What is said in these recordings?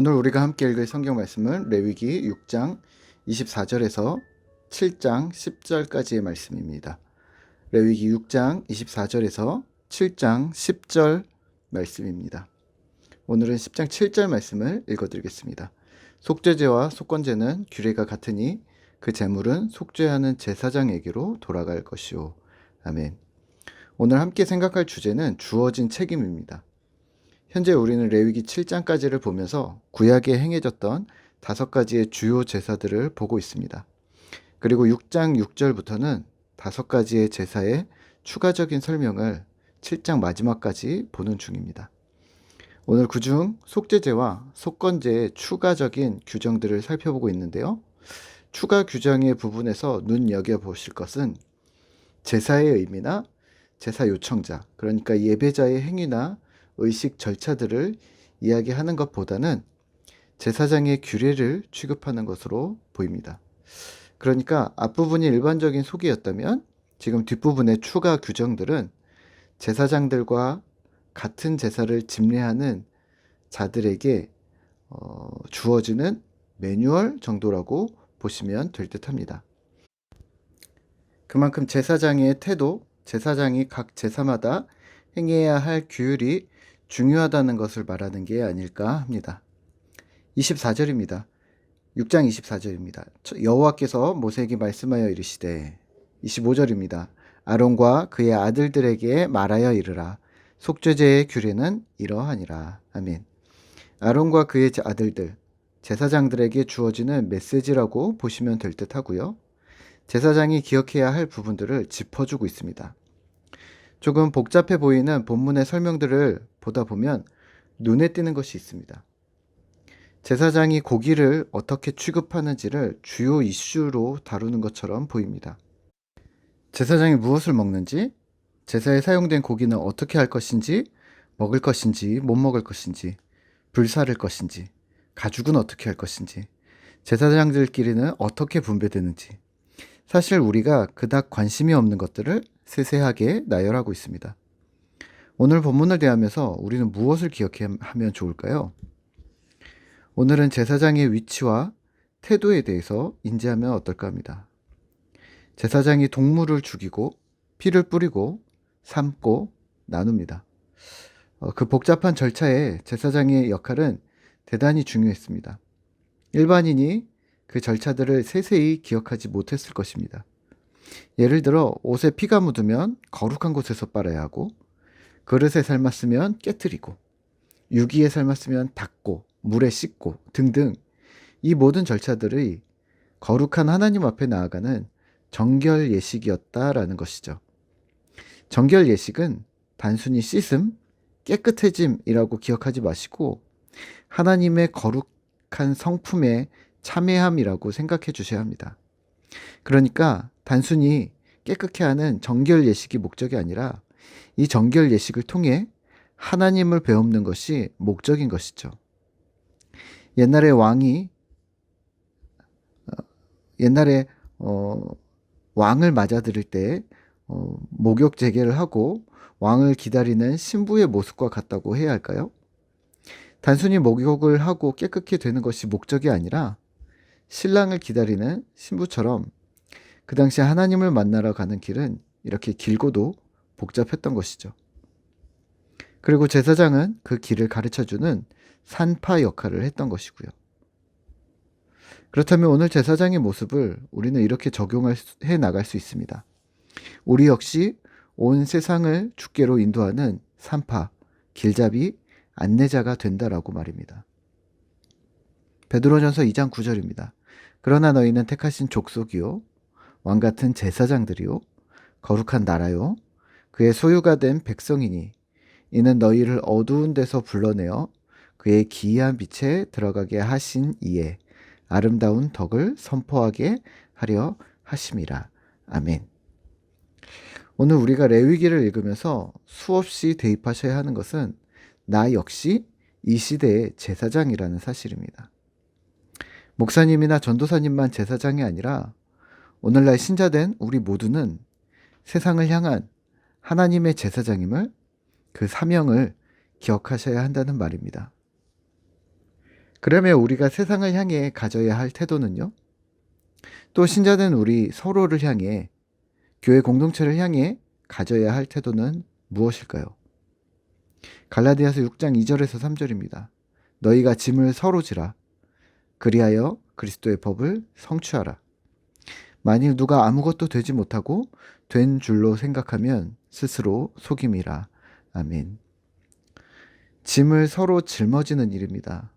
오늘 우리가 함께 읽을 성경 말씀은 레위기 6장 24절에서 7장 10절까지의 말씀입니다. 레위기 6장 24절에서 7장 10절 말씀입니다. 오늘은 10장 7절 말씀을 읽어드리겠습니다. 속죄제와 속건제는 규례가 같으니 그 제물은 속죄하는 제사장에게로 돌아갈 것이오. 아멘. 오늘 함께 생각할 주제는 주어진 책임입니다. 현재 우리는 레위기 7장까지를 보면서 구약에 행해졌던 다섯 가지의 주요 제사들을 보고 있습니다. 그리고 6장 6절부터는 다섯 가지의 제사의 추가적인 설명을 7장 마지막까지 보는 중입니다. 오늘 그중 속죄제와 속건제의 추가적인 규정들을 살펴보고 있는데요. 추가 규정의 부분에서 눈여겨 보실 것은 제사의 의미나 제사 요청자, 그러니까 예배자의 행위나 의식 절차들을 이야기하는 것보다는 제사장의 규례를 취급하는 것으로 보입니다. 그러니까 앞부분이 일반적인 소개였다면 지금 뒷부분의 추가 규정들은 제사장들과 같은 제사를 집례하는 자들에게 어, 주어지는 매뉴얼 정도라고 보시면 될 듯합니다. 그만큼 제사장의 태도, 제사장이 각 제사마다 행해야 할 규율이 중요하다는 것을 말하는 게 아닐까 합니다. 24절입니다. 6장 24절입니다. 여호와께서 모세에게 말씀하여 이르시되 25절입니다. 아론과 그의 아들들에게 말하여 이르라. 속죄제의 규례는 이러하니라. 아멘. 아론과 그의 아들들, 제사장들에게 주어지는 메시지라고 보시면 될 듯 하고요. 제사장이 기억해야 할 부분들을 짚어주고 있습니다. 조금 복잡해 보이는 본문의 설명들을 보다 보면 눈에 띄는 것이 있습니다. 제사장이 고기를 어떻게 취급하는지를 주요 이슈로 다루는 것처럼 보입니다. 제사장이 무엇을 먹는지, 제사에 사용된 고기는 어떻게 할 것인지, 먹을 것인지, 못 먹을 것인지, 불사를 것인지, 가죽은 어떻게 할 것인지, 제사장들끼리는 어떻게 분배되는지, 사실 우리가 그닥 관심이 없는 것들을 세세하게 나열하고 있습니다. 오늘 본문을 대하면서 우리는 무엇을 기억하면 좋을까요? 오늘은 제사장의 위치와 태도에 대해서 인지하면 어떨까 합니다. 제사장이 동물을 죽이고 피를 뿌리고 삶고 나눕니다. 어, 그 복잡한 절차에 제사장의 역할은 대단히 중요했습니다. 일반인이 그 절차들을 세세히 기억하지 못했을 것입니다. 예를 들어 옷에 피가 묻으면 거룩한 곳에서 빨아야 하고 그릇에 삶았으면 깨뜨리고 유기에 삶았으면 닦고 물에 씻고 등등 이 모든 절차들이 거룩한 하나님 앞에 나아가는 정결 예식이었다라는 것이죠. 정결 예식은 단순히 씻음, 깨끗해짐이라고 기억하지 마시고 하나님의 거룩한 성품에 참여함이라고 생각해 주셔야 합니다. 그러니까 단순히 깨끗해 하는 정결 예식이 목적이 아니라 이 정결 예식을 통해 하나님을 배우는 것이 목적인 것이죠. 옛날에 왕이 어, 옛날에 어, 왕을 맞아들일 때 어, 목욕 재개를 하고 왕을 기다리는 신부의 모습과 같다고 해야 할까요? 단순히 목욕을 하고 깨끗게 되는 것이 목적이 아니라 신랑을 기다리는 신부처럼 그 당시 하나님을 만나러 가는 길은 이렇게 길고도 복잡했던 것이죠. 그리고 제사장은 그 길을 가르쳐 주는 산파 역할을 했던 것이고요. 그렇다면 오늘 제사장의 모습을 우리는 이렇게 적용해 나갈 수 있습니다. 우리 역시 온 세상을 주께로 인도하는 산파, 길잡이, 안내자가 된다라고 말입니다. 베드로전서 2장 9절입니다. 그러나 너희는 택하신 족속이요 왕 같은 제사장들이요 거룩한 나라요 그의 소유가 된 백성이니 이는 너희를 어두운 데서 불러내어 그의 기이한 빛에 들어가게 하신 이에 아름다운 덕을 선포하게 하려 하심이라. 아멘. 오늘 우리가 레위기를 읽으면서 수없이 대입하셔야 하는 것은 나 역시 이 시대의 제사장이라는 사실입니다. 목사님이나 전도사님만 제사장이 아니라 오늘날 신자된 우리 모두는 세상을 향한 하나님의 제사장임을 그 사명을 기억하셔야 한다는 말입니다. 그러면 우리가 세상을 향해 가져야 할 태도는요? 또 신자된 우리 서로를 향해 교회 공동체를 향해 가져야 할 태도는 무엇일까요? 갈라디아서 6장 2절에서 3절입니다. 너희가 짐을 서로 지라 그리하여 그리스도의 법을 성취하라. 만일 누가 아무것도 되지 못하고 된 줄로 생각하면 스스로 속임이라. 아멘. 짐을 서로 짊어지는 일입니다.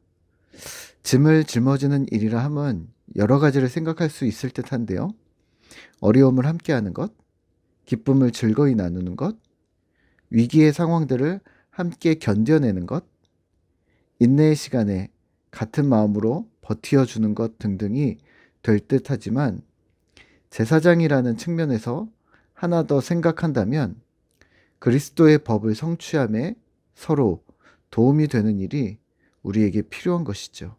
짐을 짊어지는 일이라 함은 여러 가지를 생각할 수 있을 듯 한데요. 어려움을 함께하는 것, 기쁨을 즐거이 나누는 것, 위기의 상황들을 함께 견뎌내는 것, 인내의 시간에 같은 마음으로 버티어주는 것 등등이 될 듯하지만 제사장이라는 측면에서 하나 더 생각한다면 그리스도의 법을 성취함에 서로 도움이 되는 일이 우리에게 필요한 것이죠.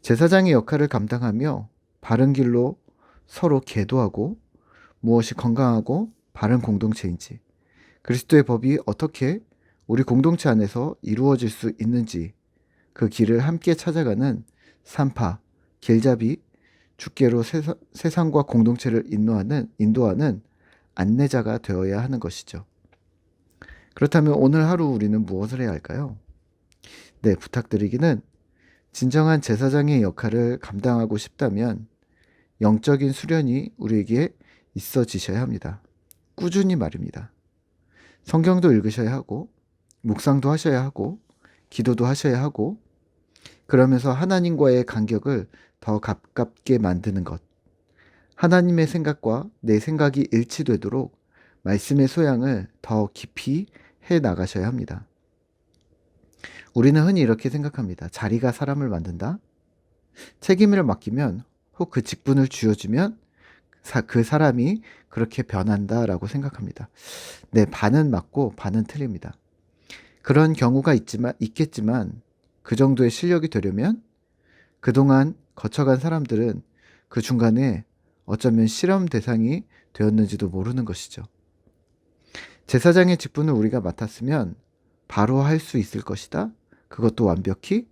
제사장의 역할을 감당하며 바른 길로 서로 계도하고 무엇이 건강하고 바른 공동체인지 그리스도의 법이 어떻게 우리 공동체 안에서 이루어질 수 있는지 그 길을 함께 찾아가는 산파, 길잡이, 주께로 세상, 세상 과 공동체를 인도하는, 인도하는 안내자가 되어야 하는 것이죠. 그렇다면 오늘 하루 우리는 무엇을 해야 할까요? 네, 부탁드리기는 진정한 제사장의 역할을 감당하고 싶다면 영적인 수련이 우리에게 있어지셔야 합니다. 꾸준히 말입니다. 성경도 읽으셔야 하고, 묵상도 하셔야 하고, 기도도 하셔야 하고, 그러면서 하나님과의 간격을 더 가깝게 만드는 것. 하나님의 생각과 내 생각이 일치되도록 말씀의 소양을 더 깊이 해 나가셔야 합니다. 우리는 흔히 이렇게 생각합니다. 자리가 사람을 만든다? 책임을 맡기면 혹 그 직분을 쥐어주면 그 사람이 그렇게 변한다라고 생각합니다. 네, 반은 맞고 반은 틀립니다. 그런 경우가 있지만, 있겠지만 그 정도의 실력이 되려면 그동안 거쳐간 사람들은 그 중간에 어쩌면 실험 대상이 되었는지도 모르는 것이죠. 제사장의 직분을 우리가 맡았으면 바로 할 수 있을 것이다. 그것도 완벽히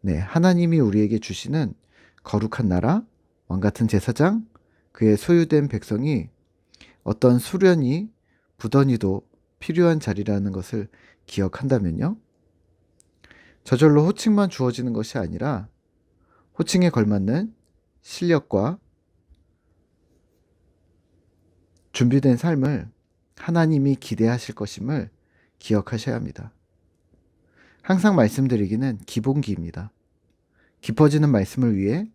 네, 하나님이 우리에게 주시는 거룩한 나라, 왕 같은 제사장, 그의 소유된 백성이 어떤 수련이 부던히도 필요한 자리라는 것을 기억한다면요. 저절로 호칭만 주어지는 것이 아니라 호칭에 걸맞는 실력과 준비된 삶을 하나님이 기대하실 것임을 기억하셔야 합니다. 항상 말씀드리기는 기본기입니다. 깊어지는 말씀을 위해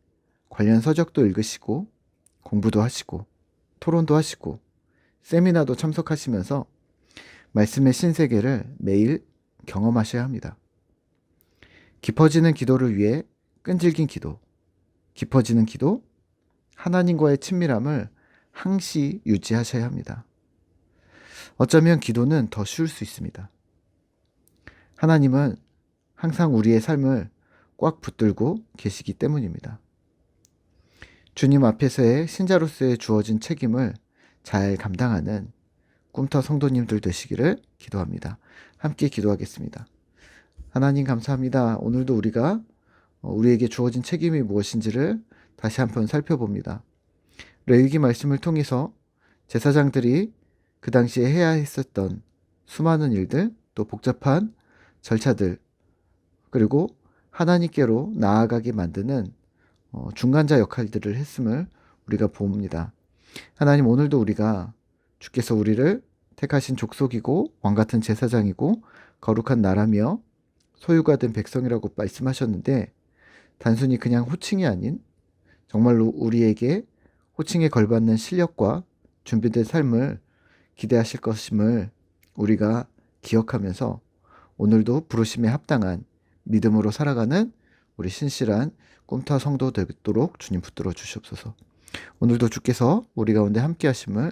관련 서적도 읽으시고 공부도 하시고 토론도 하시고 세미나도 참석하시면서 말씀의 신세계를 매일 경험하셔야 합니다. 깊어지는 기도를 위해 끈질긴 기도, 깊어지는 기도, 하나님과의 친밀함을 항시 유지하셔야 합니다. 어쩌면 기도는 더 쉬울 수 있습니다. 하나님은 항상 우리의 삶을 꽉 붙들고 계시기 때문입니다. 주님 앞에서의 신자로서의 주어진 책임을 잘 감당하는 꿈터 성도님들 되시기를 기도합니다. 함께 기도하겠습니다. 하나님 감사합니다. 오늘도 우리가 어, 우리에게 주어진 책임이 무엇인지를 다시 한번 살펴봅니다. 레위기 말씀을 통해서 제사장들이 그 당시에 해야 했었던 수많은 일들, 또 복잡한 절차들, 그리고 하나님께로 나아가게 만드는 어, 중간자 역할들을 했음을 우리가 봅니다. 하나님 오늘도 우리가 주께서 우리를 택하신 족속이고 왕 같은 제사장이고 거룩한 나라며 소유가 된 백성이라고 말씀하셨는데 단순히 그냥 호칭이 아닌 정말로 우리에게 호칭에 걸받는 실력과 준비된 삶을 기대하실 것임을 우리가 기억하면서 오늘도 부르심에 합당한 믿음으로 살아가는 우리 신실한 꿈타 성도 되도록 주님 붙들어 주시옵소서. 오늘도 주께서 우리 가운데 함께 하심을